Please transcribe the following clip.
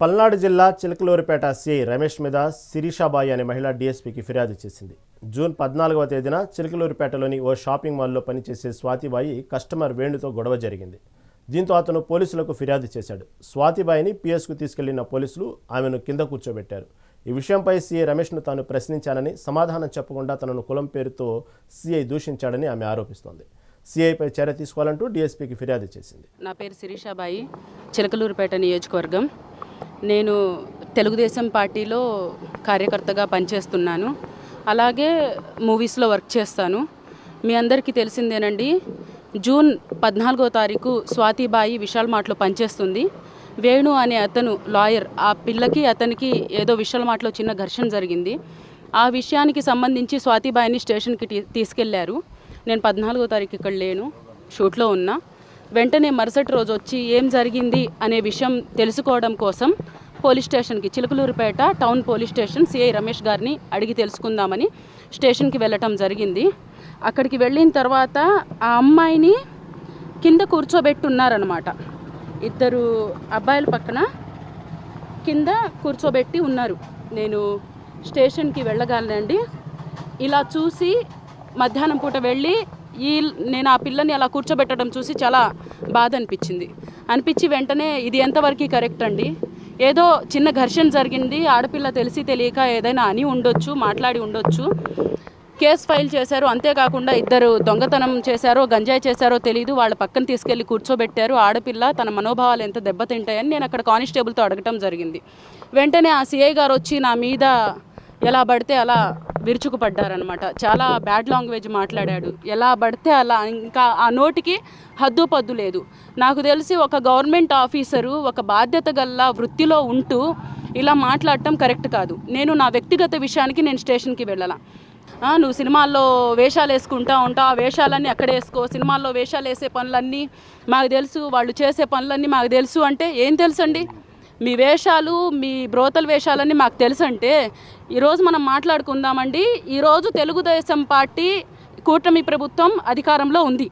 పల్నాడు జిల్లా చిలకలూరిపేట సిఐ రమేష్ మీద శిరీషాబాయి అనే మహిళ డీఎస్పీకి ఫిర్యాదు చేసింది. జూన్ పద్నాలుగవ తేదీన చిలకలూరిపేటలోని ఓ షాపింగ్ మాల్లో పనిచేసే స్వాతిబాయి కస్టమర్ వేణుతో గొడవ జరిగింది. దీంతో అతను పోలీసులకు ఫిర్యాదు చేశాడు. స్వాతిబాయిని పిఎస్కు తీసుకెళ్ళిన పోలీసులు ఆమెను కింద కూర్చోబెట్టారు. ఈ విషయంపై సీఐ రమేష్ను తాను ప్రశ్నించానని సమాధానం చెప్పకుండా తనను కులం పేరుతో సీఐ దూషించాడని ఆమె ఆరోపిస్తోంది. సిఐపై చర్య తీసుకోవాలంటూ డీఎస్పీకి ఫిర్యాదు చేసింది. నా పేరు శిరీషాబాయి చిలకలూరుపేట నియోజకవర్గం. నేను తెలుగుదేశం పార్టీలో కార్యకర్తగా పనిచేస్తున్నాను. అలాగే మూవీస్లో వర్క్ చేస్తాను. మీ అందరికీ తెలిసిందేనండి జూన్ పద్నాలుగో తారీఖు స్వాతిబాయి విశాల్ మార్ట్లో పనిచేస్తుంది. వేణు అనే అతను లాయర్ ఆ పిల్లకి అతనికి ఏదో విశాల్ మార్ట్లో చిన్న ఘర్షణ జరిగింది. ఆ విషయానికి సంబంధించి స్వాతిబాయిని స్టేషన్కి తీసుకెళ్ళారు. నేను పద్నాలుగో తారీఖు ఇక్కడ లేను షూట్లో ఉన్నా. వెంటనే మరుసటి రోజు వచ్చి ఏం జరిగింది అనే విషయం తెలుసుకోవడం కోసం పోలీస్ స్టేషన్కి Chilakaluripet town police station CI Ramesh గారిని అడిగి తెలుసుకుందామని స్టేషన్కి వెళ్ళటం జరిగింది. అక్కడికి వెళ్ళిన తర్వాత ఆ అమ్మాయిని కింద కూర్చోబెట్టున్నారనమాట ఇద్దరు అబ్బాయిల పక్కన కింద కూర్చోబెట్టి ఉన్నారు. నేను స్టేషన్కి వెళ్ళగలనండి. ఇలా చూసి మధ్యాహ్నం పూట వెళ్ళి ఈ నేను ఆ పిల్లని అలా కూర్చోబెట్టడం చూసి చాలా బాధ అనిపించింది. అనిపించి వెంటనే ఇది ఎంతవరకు కరెక్ట్ అండి? ఏదో చిన్న ఘర్షణ జరిగింది ఆడపిల్ల తెలిసి తెలియక ఏదైనా అని ఉండొచ్చు మాట్లాడి ఉండొచ్చు. కేసు ఫైల్ చేశారు అంతేకాకుండా ఇద్దరు దొంగతనం చేశారో గంజాయి చేశారో తెలియదు వాళ్ళ పక్కన తీసుకెళ్ళి కూర్చోబెట్టారు. ఆడపిల్ల తన మనోభావాలు ఎంత దెబ్బతింటాయని నేను అక్కడ కానిస్టేబుల్తో అడగటం జరిగింది. వెంటనే ఆ సిఐ గారు వచ్చి నా మీద ఎలా పడితే అలా విరుచుకుపడ్డారనమాట చాలా బ్యాడ్ లాంగ్వేజ్ మాట్లాడాడు. ఎలా పడితే అలా ఇంకా ఆ నోటికి హద్దు పద్దు లేదు. నాకు తెలిసి ఒక గవర్నమెంట్ ఆఫీసరు ఒక బాధ్యత గల వృత్తిలో ఉంటూ ఇలా మాట్లాడటం కరెక్ట్ కాదు. నేను నా వ్యక్తిగత విషయానికి నేను స్టేషన్కి వెళ్ళాలా. నువ్వు సినిమాల్లో వేషాలు వేసుకుంటా ఉంటావు ఆ వేషాలన్నీ అక్కడ వేసుకో సినిమాల్లో వేషాలు వేసే పనులన్నీ మాకు తెలుసు వాళ్ళు చేసే పనులన్నీ మాకు తెలుసు అంటే ఏం తెలుసు అండి మీ వేషాలు మీ బ్రోతల వేషాలన్నీ మాకు తెలుసు అంటే ఈరోజు మనం మాట్లాడుకుందామండి. ఈరోజు తెలుగుదేశం పార్టీ కూటమి ప్రభుత్వం అధికారంలో ఉంది.